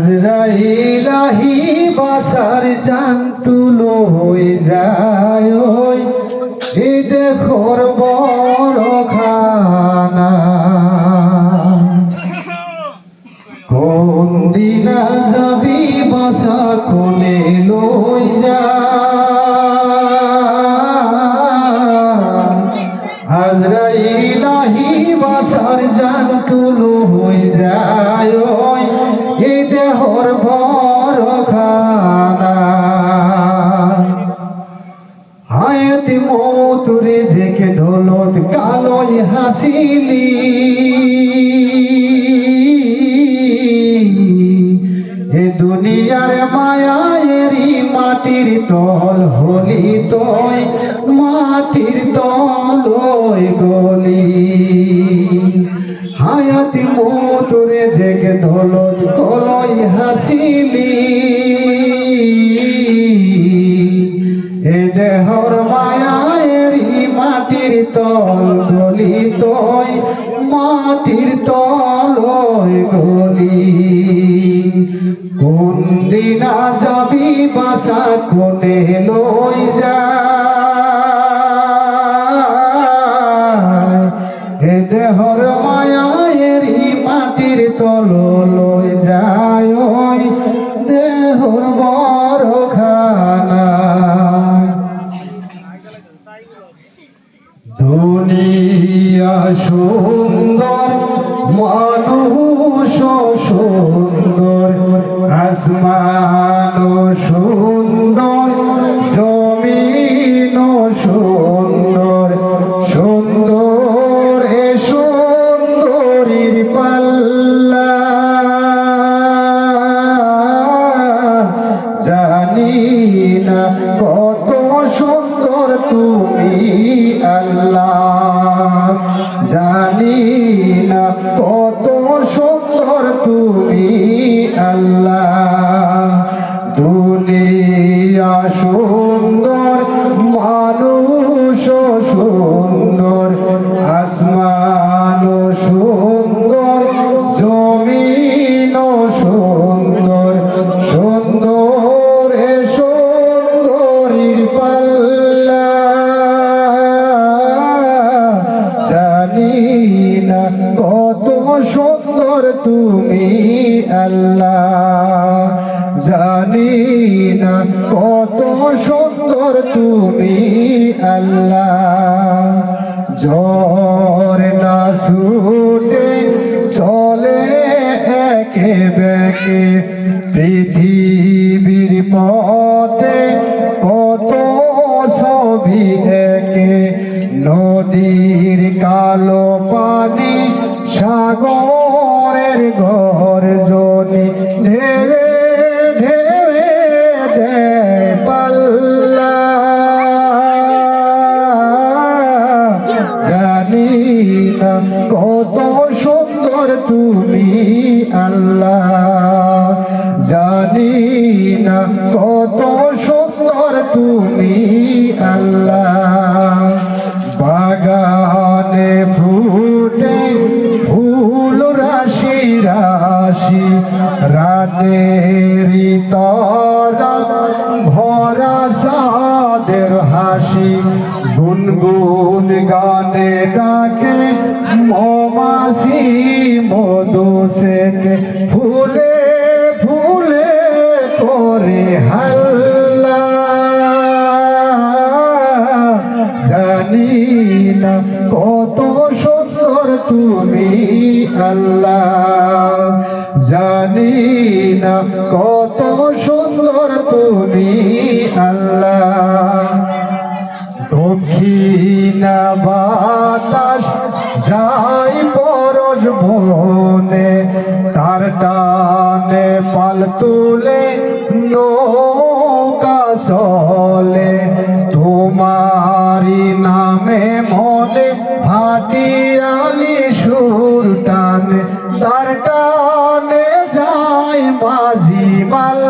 আজরাইলাহি বাসার জানটুলো হয়ে যায় ওই। এই দেখোর বড় খানা। কোন যাবি বাসা কোনে লই যা আজরাইলাহি বাসার জানটুলো হাসিলি এ দুনিয়ার মায়ায়েরি মাটির তল, হলি তয়, মাটির তল গলি। হায়াতি মতুরে জেকে দৌলত কলই হাসিলি। এ দেহর মায়ায়েরি মাটির তল বাসা কোনে লই যা। এ দেহর মায়ায়েরি মাটির তল লই যায় দেহর বড় খানা দুনিয়া সুন্দর, মানুষ সুন্দর, আসমান সুন্দর, জমিন সুন্দর সুন্দর এ সুন্দরীর পাল্লা। জানি না কত সুন্দর তুমি আল্লাহ। জানি না সুন্দর তুমি আল্লাহ। জানি না কত সুন্দর তুমি আল্লাহ। জ্বর না ছুটে চলে একে বেকে তুমি আল্লাহ। হাসি গুনগুন গানে ডাকে মমাসি মধু সেকে, ফুলে ফুলে করে হাল্লা। জানি না কত সুন্দর তুমি আল্লাহ জানি না কত সুন্দর তুমি আল্লাহ দক্ষিণা বাতাস যাই পরশ বনে, তার টানে পাল তুলে নৌকা চলে। তোমারি নামে মনে ভাটিয়ালি সুর টানে, তার টানে যায় মাঝি মাল্লা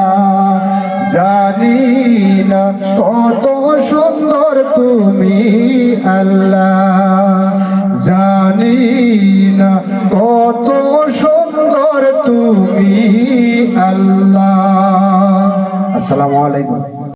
না। কত সুন্দর তুমি আল্লাহ। জানি না কত সুন্দর তুমি আল্লাহ। আসসালামু আলাইকুম।